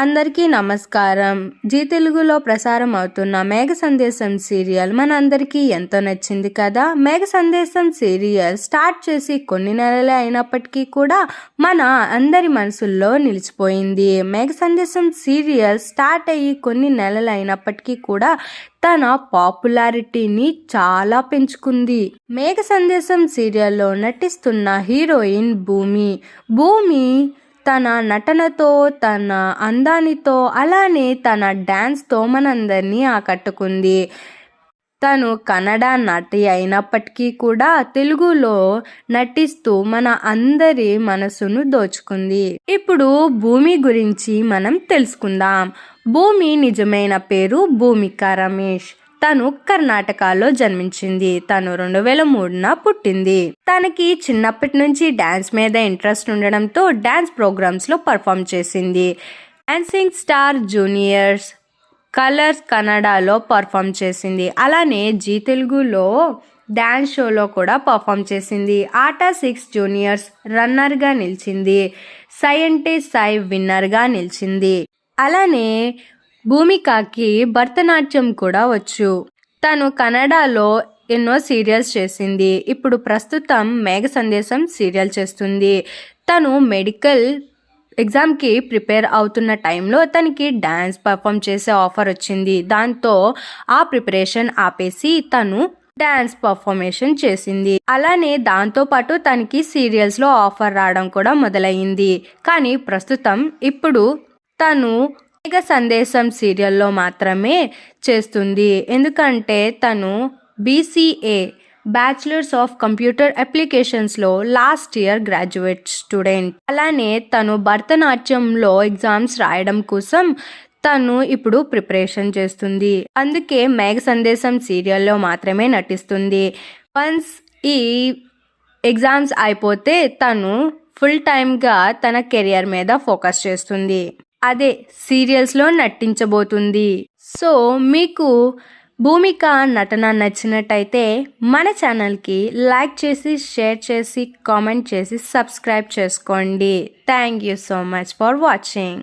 అందరికీ నమస్కారం. జీ తెలుగులో ప్రసారం అవుతున్న మేఘ సందేశం సీరియల్ మన అందరికీ ఎంతో నచ్చింది కదా? మేఘ సందేశం సీరియల్ స్టార్ట్ చేసి కొన్ని నెలలే అయినప్పటికీ కూడా మన అందరి మనసుల్లో నిలిచిపోయింది. మేఘ సందేశం సీరియల్ స్టార్ట్ అయ్యి కొన్ని నెలలు అయినప్పటికీ కూడా తన పాపులారిటీని చాలా పెంచుకుంది. మేఘ సందేశం సీరియల్లో నటిస్తున్న హీరోయిన్ భూమి. భూమి తన నటనతో తన అందానితో అలానే తన డ్యాన్స్తో మనందరినీ ఆకట్టుకుంది. తను కన్నడ నటి అయినప్పటికీ కూడా తెలుగులో నటిస్తూ మన అందరి మనసును దోచుకుంది. ఇప్పుడు భూమి గురించి మనం తెలుసుకుందాం. భూమి నిజమైన పేరు భూమిక రమేష్. తను కర్ణాటకలో జన్మించింది. తను రెండు వేల మూడున పుట్టింది. తనకి చిన్నప్పటి నుంచి డ్యాన్స్ మీద ఇంట్రెస్ట్ ఉండడంతో డ్యాన్స్ ప్రోగ్రామ్స్లో పర్ఫామ్ చేసింది. డాన్సింగ్ స్టార్ జూనియర్స్ కలర్స్ కన్నడలో పర్ఫామ్ చేసింది. అలానే జీ తెలుగులో డ్యాన్స్ షోలో కూడా పర్ఫామ్ చేసింది. ఆటా సిక్స్ జూనియర్స్ రన్నర్గా నిలిచింది. సైంటిస్ట్ సై విన్నర్గా నిలిచింది. అలానే భూమికకి భరతనాట్యం కూడా వచ్చు. తను కన్నడలో ఎన్నో సీరియల్స్ చేసింది. ఇప్పుడు ప్రస్తుతం మేఘ సందేశం సీరియల్ చేస్తుంది. తను మెడికల్ ఎగ్జామ్కి ప్రిపేర్ అవుతున్న టైంలో తనకి డ్యాన్స్ పర్ఫామ్ చేసే ఆఫర్ వచ్చింది. దాంతో ఆ ప్రిపరేషన్ ఆపేసి తను డ్యాన్స్ పర్ఫార్మేషన్ చేసింది. అలానే దాంతో పాటు తనకి సీరియల్స్లో ఆఫర్ రావడం కూడా మొదలైంది కానీ ప్రస్తుతం ఇప్పుడు తను మేఘ సందేశం సీరియల్లో మాత్రమే చేస్తుంది. ఎందుకంటే తను బీసీఏ బ్యాచిలర్స్ ఆఫ్ కంప్యూటర్ అప్లికేషన్స్లో లాస్ట్ ఇయర్ గ్రాడ్యుయేట్ స్టూడెంట్ అలానే తను భరతనాట్యంలో ఎగ్జామ్స్ రాయడం కోసం తను ఇప్పుడు ప్రిపరేషన్ చేస్తుంది. అందుకే మేఘ సందేశం సీరియల్లో మాత్రమే నటిస్తుంది. వన్స్ ఈ ఎగ్జామ్స్ అయిపోతే తను ఫుల్ టైమ్గా తన కెరియర్ మీద ఫోకస్ చేస్తుంది. అదే సీరియల్స్లో నటించబోతుంది. సో మీకు భూమిక నటన నచ్చినట్టయితే మన ఛానల్కి లైక్ చేసి షేర్ చేసి కామెంట్ చేసి సబ్స్క్రైబ్ చేసుకోండి. Thank you so much for watching.